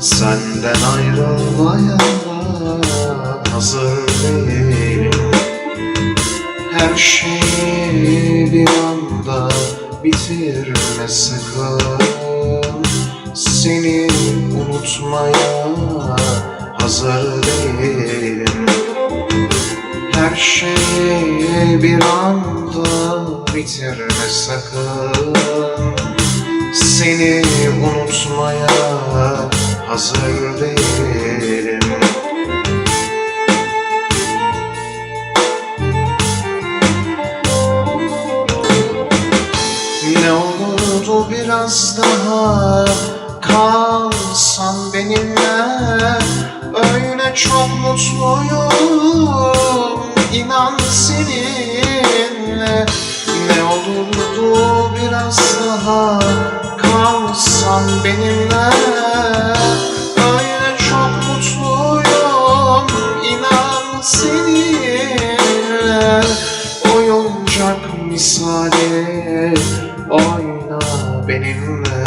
Senden ayrılmaya hazır değilim. Her şeyi bir anda bitirme sakın. Seni unutmaya hazır değilim. Her şeyi bir anda bitirme sakın Seni unutmaya hazır değilim. Ne olurdu biraz daha kalsan benimle Öyle çok mutluyum inan seninle. Ne olurdu biraz daha kalsan benimle. Öyle çok mutluyum inan seninle. Oyuncak misali oyna benimle.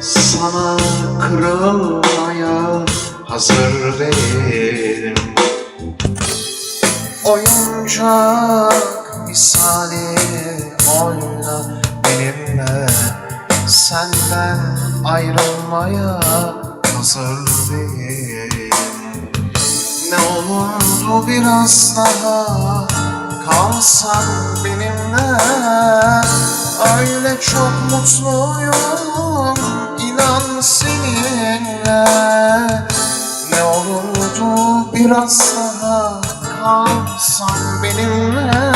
Sana kırılmaya hazır değilim. Oyuncak misali oyna benimle Senden ayrılmaya hazır değilim. Ne olurdu biraz daha kalsan benimle. Öyle çok mutluyum inan seninle. Ne olurdu biraz daha kalsan benimle.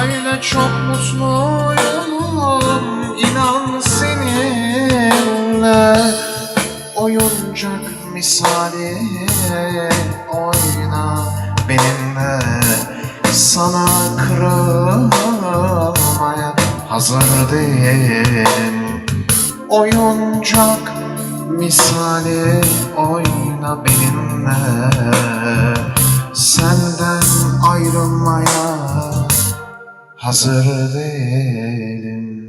Öyle çok mutluyum Oyuncak misali oyna benimle. Sana kırılmaya hazır değilim. Oyuncak misali oyna benimle. Senden ayrılmaya hazır değilim